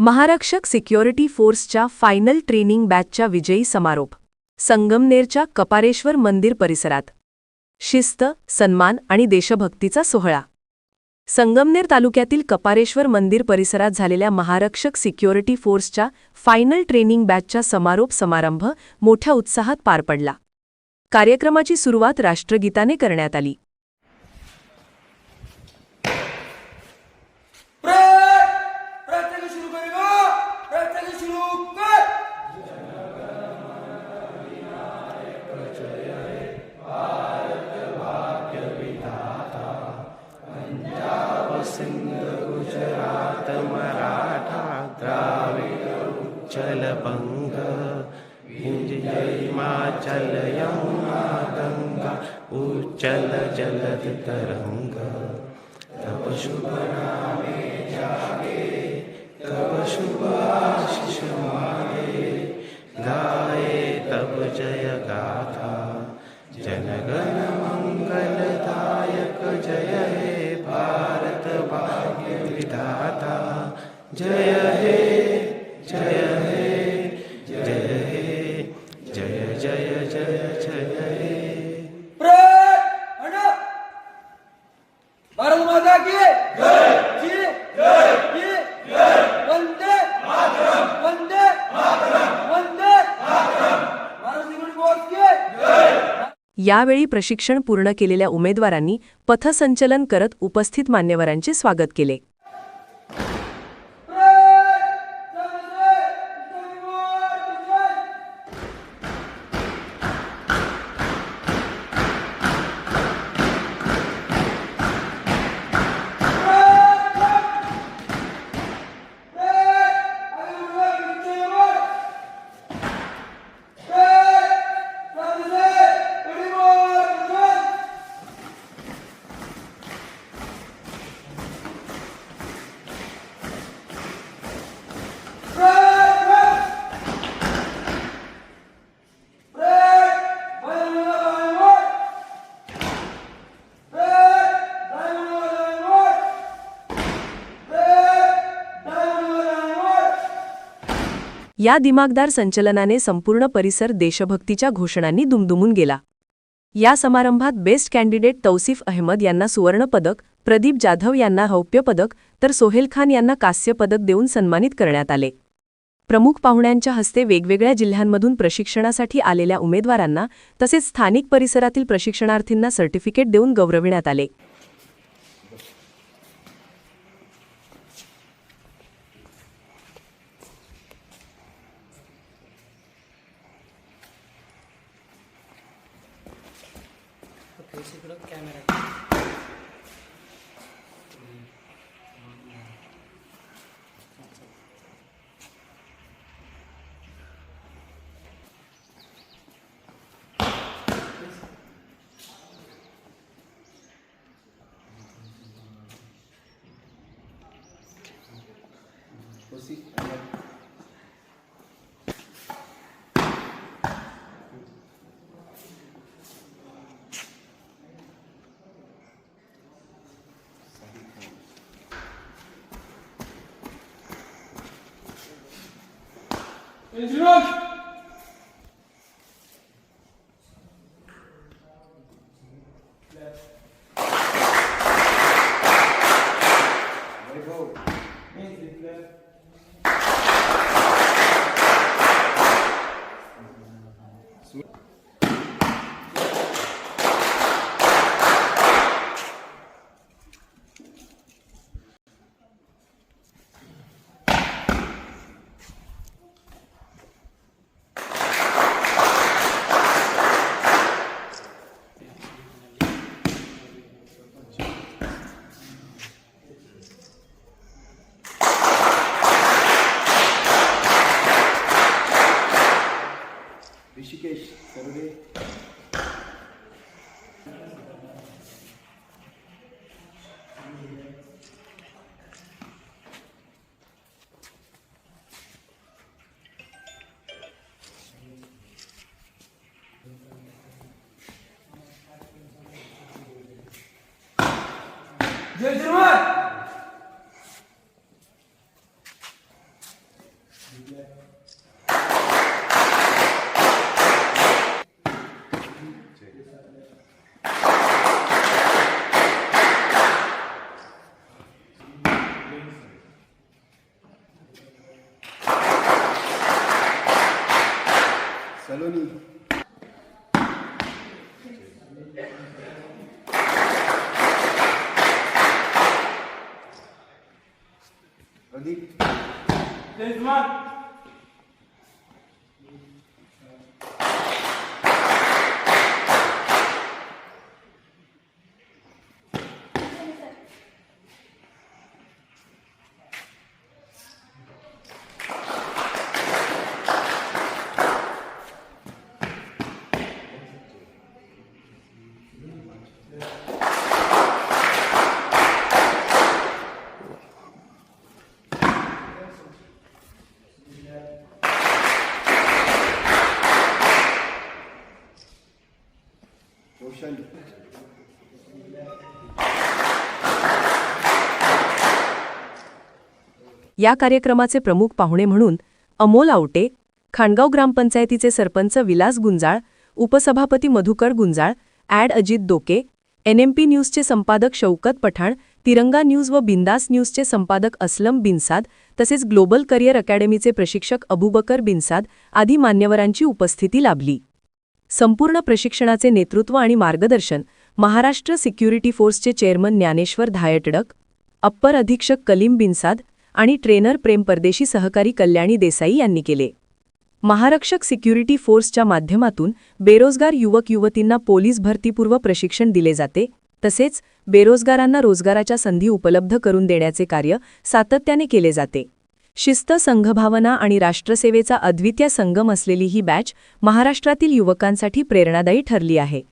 महारक्षक security फोर्सच्या final training बॅचच्या विजयी समारोप. संगमनेरच्या कपारेश्वर मंदिर परिसरात. शिस्त सन्मान आणि देशभक्तीचा सोहळा. संगमनेर तालुक्यातील कपारेश्वर मंदिर परिसरात झालेल्या महारक्षक सिक्युरिटी फोर्सच्या फायनल ट्रेनिंग बॅचच्या समारोप समारंभ मोठ्या उत्साहात पार पडला. कार्यक्रमाची सुरुवात राष्ट्रगीताने करण्यात आली. चल यमुना गंगा उचल जलद तरंगा। तब शुभ नामे जागे तब शुभ आशीष मागे। गाए तब जय गाथा जनगण मंगलदायक जय हे भारत भाग्य विधाता। जय हे जय हे जय हे जय जय जय जय हे प्रेम अण्णा भारत माता की जय जी जय जी जय वंदे मातरम वंदे मातरम वंदे मातरम भारत सिक्युरिटी फोर्स की जय यावेळी प्रशिक्षण पूर्ण केलेल्या उमेदवारांनी पथसंचलन करत उपस्थित मान्यवरांचे स्वागत केले. या दिमागदार संचलनाने संपूर्ण परिसर देशभक्तीच्या घोषणांनी दुमदुमून गेला. या समारंभात बेस्ट कॅन्डिडेट तौसिफ अहमद यांना सुवर्णपदक प्रदीप जाधव यांना रौप्य पदक तर सोहेल खान यांना कास्यपदक देऊन सन्मानित करण्यात आले. प्रमुख पाहुण्यांच्या हस्ते वेगवेगळ्या जिल्ह्यांमधून प्रशिक्षणासाठी आलेल्या उमेदवारांना तसेच स्थानिक परिसरातील प्रशिक्षणार्थींना सर्टिफिकेट देऊन गौरविण्यात आले. इकडं कॅमेरा Öncülük! जय Denizman. रोशन या कार्यक्रमाचे प्रमुख पाहुणे म्हणून अमोल आवटे खाणगाव ग्रामपंचायतीचे सरपंच विलास गुंजाळ उपसभापती मधुकर गुंजाळ ॲड अजित दोके एनएमपी न्यूजचे संपादक शौकत पठाण तिरंगा न्यूज व बिंदास न्यूजचे संपादक असलम बिनसाद तसेच ग्लोबल करिअर अकॅडमीचे प्रशिक्षक अबुबकर बिनसाद आदी मान्यवरांची उपस्थिती लाभली. संपूर्ण प्रशिक्षणाचे नेतृत्व आणि मार्गदर्शन महाराष्ट्र सिक्युरिटी फोर्सचे चेअरमन ज्ञानेश्वर धायटडक अप्पर अधीक्षक कलीम बिनसाद आणि ट्रेनर प्रेम परदेशी सहकारी कल्याणी देसाई यांनी केले. महारक्षक सिक्युरिटी फोर्सच्या माध्यमातून बेरोजगार युवक युवतींना पोलीस भरतीपूर्व प्रशिक्षण दिले जाते तसेच बेरोजगारांना रोजगाराच्या संधी उपलब्ध करून देण्याचे कार्य सातत्याने केले जाते. शिस्त संघभावना आणि राष्ट्रसेवेचा अद्वितीय संगम असलेली ही बॅच महाराष्ट्रातील युवकांसाठी प्रेरणादायी ठरली आहे.